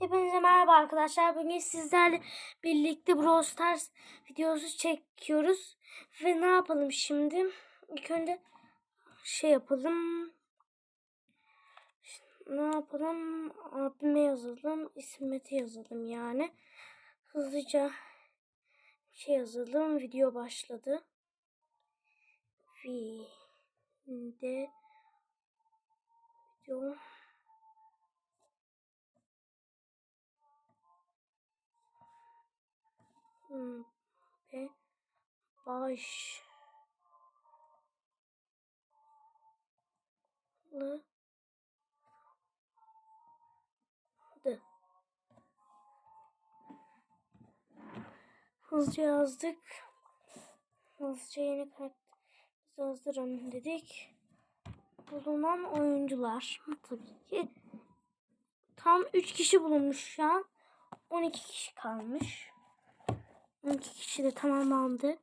Hepinize merhaba arkadaşlar. Bugün sizlerle birlikte Brawl Stars videosu çekiyoruz. Ve ne yapalım şimdi? İlk önce şey yapalım. Ne yapalım? Abime yazalım. İsmet'e yazalım yani. Hızlıca şey yazalım. Video başladı. Video video ve baş lı dı. Hızlıca yazdık. Hızlıca yeni karakterimizi hazırım dedik. Bulunan oyuncular. Tabii ki tam 3 kişi bulunmuş şu an. 12 kişi kalmış. 12 kişi de tamamlandı.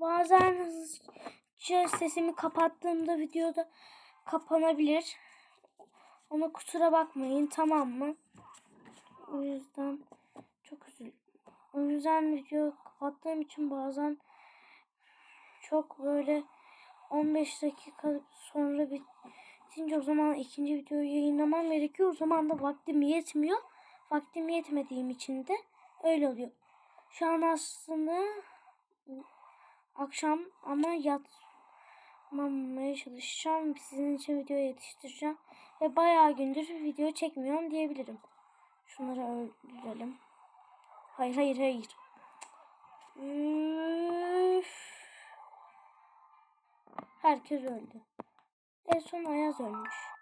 Bazen hızlıca sesimi kapattığımda videoda kapanabilir. Ona kusura bakmayın tamam mı? O yüzden çok üzüldüm. O yüzden video kapattığım için bazen çok böyle 15 dakika sonra bitince o zaman ikinci videoyu yayınlamam gerekiyor. O zaman da vaktim yetmiyor. Vaktim yetmediğim için de öyle oluyor. Şu an aslında akşam ama yatmamaya çalışacağım. Sizin için video yetiştireceğim. Ve bayağı gündür video çekmiyorum diyebilirim. Şunları öldürelim. Hayır hayır hayır. Üf. Herkes öldü. En son Ayaz ölmüş.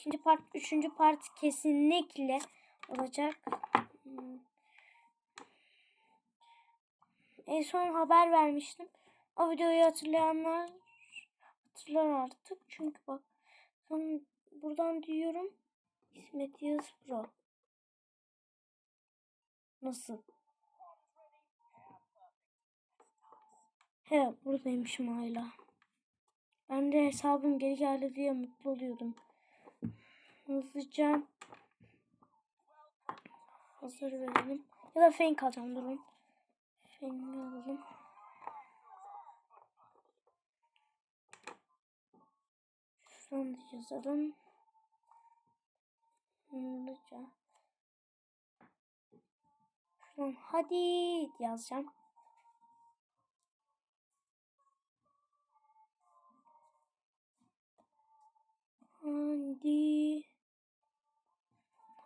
İkinci part, üçüncü part kesinlikle olacak. Hmm. En son haber vermiştim. O videoyu hatırlayanlar hatırlar artık. Çünkü bak ben buradan diyorum İsmet Yağız Pro. Nasıl? He buradaymışım hala. Ben de hesabım geri geldi diye mutlu oluyordum. Hızlıca hazır verelim. Ya da fenk alacağım durun. Fenk alalım. Şuradan da yazalım. Hızlıca. Şuradan hadi yazacağım.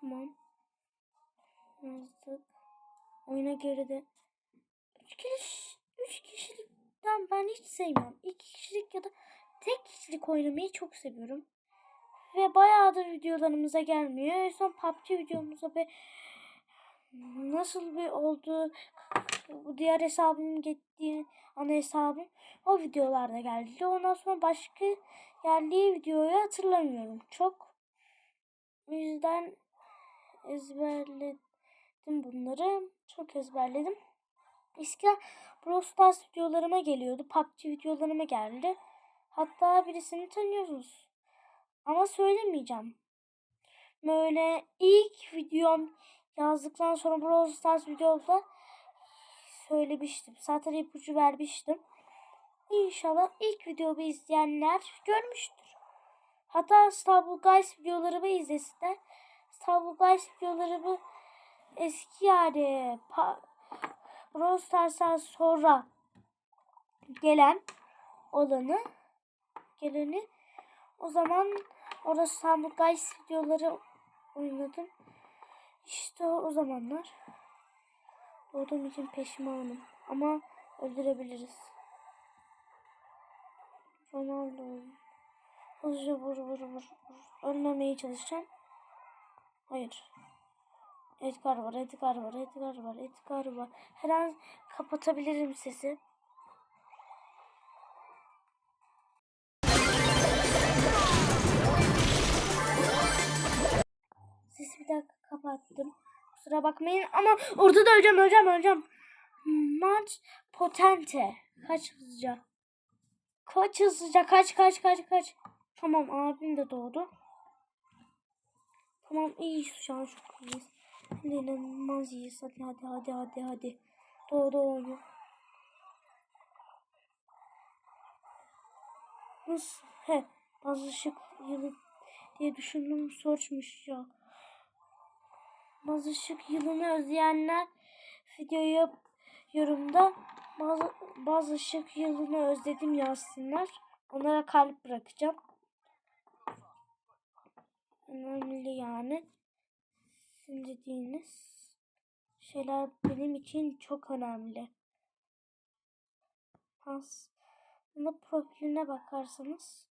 Tamam. Yazdık. Oyuna geride. Üç kişi, üç kişilikten ben hiç sevmiyorum. İki kişilik ya da tek kişilik oynamayı çok seviyorum. Ve bayağıdır videolarımıza gelmiyor. En son PUBG videomuza ve nasıl bir oldu bu diğer hesabım gittiği ana hesabım o videolarda geldi. Ondan sonra başka geldiği videoyu hatırlamıyorum. Çok o yüzden ezberledim bunları. Çok ezberledim. Eski Brawl Stars videolarıma geliyordu. PUBG videolarıma geldi. Hatta birisini tanıyorsunuz. Ama söylemeyeceğim. Böyle ilk videom yazdıktan sonra Brawl Stars videomda söylemiştim. Zaten ipucu vermiştim. İnşallah ilk videomu izleyenler görmüştür. Hatta Stumble Guys videolarımı izlesinler. Stumble Guys videolarımı eski yani Brawl Stars'tan sonra gelen olanı geleni o zaman orada Stumble Guys videoları oynadım. İşte o zamanlar doğduğum için peşmanım. Ama öldürebiliriz. Ronaldo. Hızlıca vur vur vur. vur. Ölmemeye çalışacağım. Hayır. Edgar var, Edgar var, Edgar var, Edgar var. Her an kapatabilirim sesi. Sesi bir dakika kapattım. Kusura bakmayın ama orada da öleceğim, öleceğim, öleceğim. Maç potente. Kaç hızlıca. Kaç hızlıca kaç kaç kaç kaç. Tamam abim de doğdu. Tamam iyi şu an çok iyiyiz. İnanılmaz iyiyiz. Hadi hadi hadi hadi hadi. Doğdu oyunu. Nasıl? He. Bazı ışık yılı diye düşündüm sormuş ya. Bazı ışık yılını özleyenler videoyu yorumda bazı, bazı ışık yılını özledim yazsınlar. Onlara kalp bırakacağım. Önemli yani. Sizin dediğiniz şeyler benim için çok önemli. Aslında profiline bakarsanız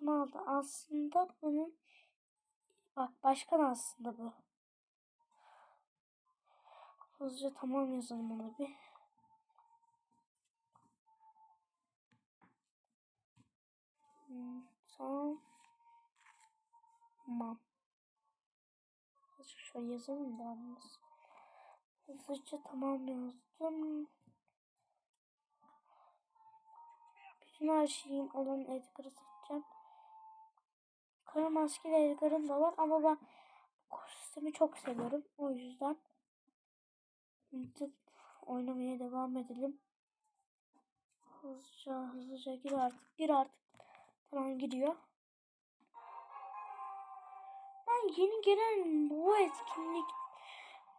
Ronaldo aslında bunun bak başkan aslında bu. Hızlıca tamam yazalım onu bir. Hmm, Tamam. Şöyle yazalım da. Hızlıca tamam yazdım. Bütün her şeyim olan Edgar'ı seçeceğim. Kara maskeli Edgar'ım da var ama ben kostümü çok seviyorum. O yüzden oynamaya devam edelim. Hızlıca hızlıca gir artık gir artık. Tamam gidiyor. Ben yeni gelen bu etkinlik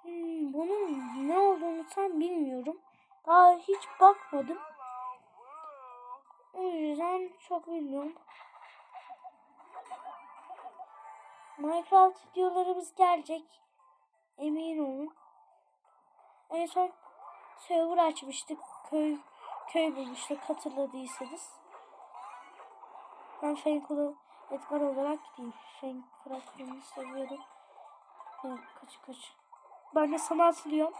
hmm, bunun ne olduğunu tam bilmiyorum. Daha hiç bakmadım. O yüzden çok bilmiyorum. Minecraft videolarımız gelecek. Emin olun. En son server açmıştık. Köy köy bulmuştuk hatırladıysanız. Ben Fenkulu Edgar olarak gideyim. Fenk karakterini seviyorum. Evet, kaç kaç. Ben de sana atılıyorum.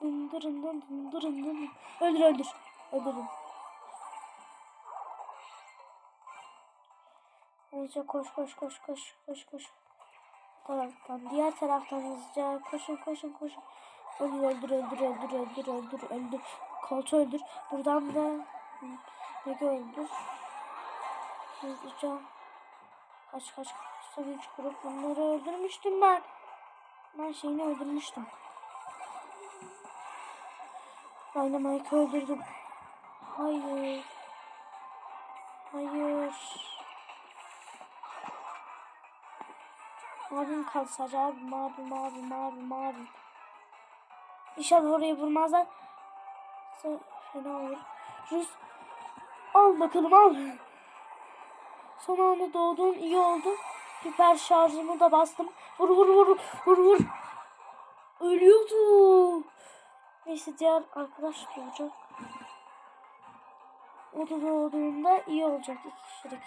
Dındırın dın dındırın dın. Öldür öldür. Öldürün. Hızlıca koş koş koş koş koş koş. Taraftan diğer taraftan hızlıca koşun koşun koşun. Öldür öldür öldür öldür öldür öldür öldür. Koltuğu öldür. Buradan da ne öldür. Hızlıca kaç kaç son üç grup bunları öldürmüştüm ben. Ben şeyini öldürmüştüm. Dynamite'ı öldürdüm. Hayır. Hayır. Abim kaldı sadece abim abim abim abim abim. İnşallah oraya vurmazlar. Fena olur. Rus. Al bakalım al. Son anda doğduğun iyi oldu. Hiper şarjımı da bastım. Vur vur vur vur vur. Ölüyordu. Neyse diğer arkadaş doğacak. O da doğduğunda iyi olacak iki kişilik.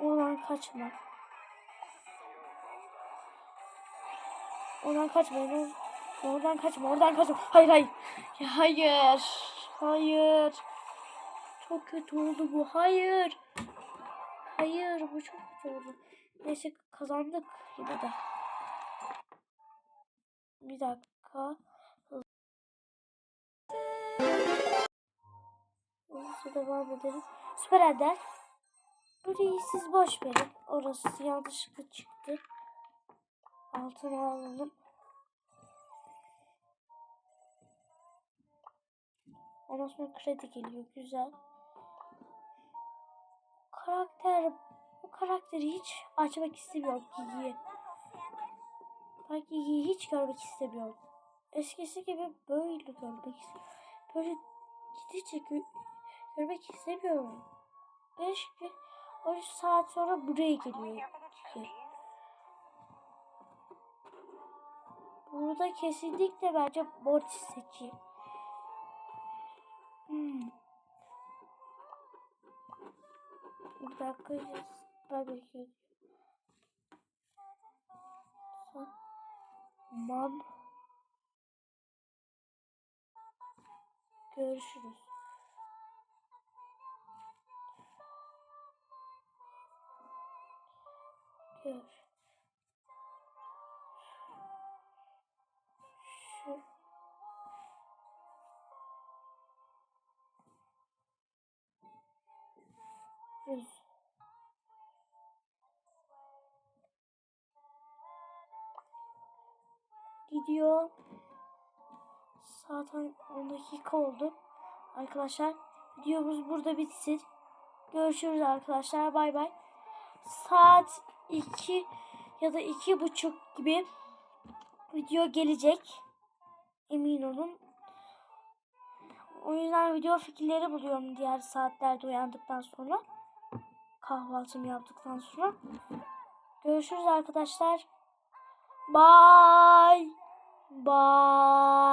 Oradan kaçma. Oradan kaçma. Oradan kaçma. Oradan kaçma. Hayır hayır. Ya, hayır. Hayır. Çok kötü oldu bu. Hayır. Hayır bu çok kötü oldu. Neyse kazandık yine de. Bir dakika. Hızlı devam edelim. Süper Eder. Burayı siz boş verin. Orası yanlışlıkla çıktı. Altına alalım. Ondan sonra kredi geliyor. Güzel. Karakter bu karakteri hiç açmak istemiyorum Gigi'yi. Ben Gigi'yi hiç görmek istemiyorum. Eskisi gibi böyle görmek istiyorum. Böyle gidince gö görmek istemiyorum. 5 gün 13 saat sonra buraya geliyor. Burada kesinlikle bence Mortis seçeyim. Hmm. Dakika ben bekliyorum. Tamam. Görüşürüz. Görüşürüz. Gidiyor. Zaten 10 dakika oldu. Arkadaşlar videomuz burada bitsin. Görüşürüz arkadaşlar. Bay bay. Saat 2 ya da iki buçuk gibi video gelecek. Emin olun. O yüzden video fikirleri buluyorum diğer saatlerde uyandıktan sonra. Kahvaltımı yaptıktan sonra. Görüşürüz arkadaşlar. Bye. Bye.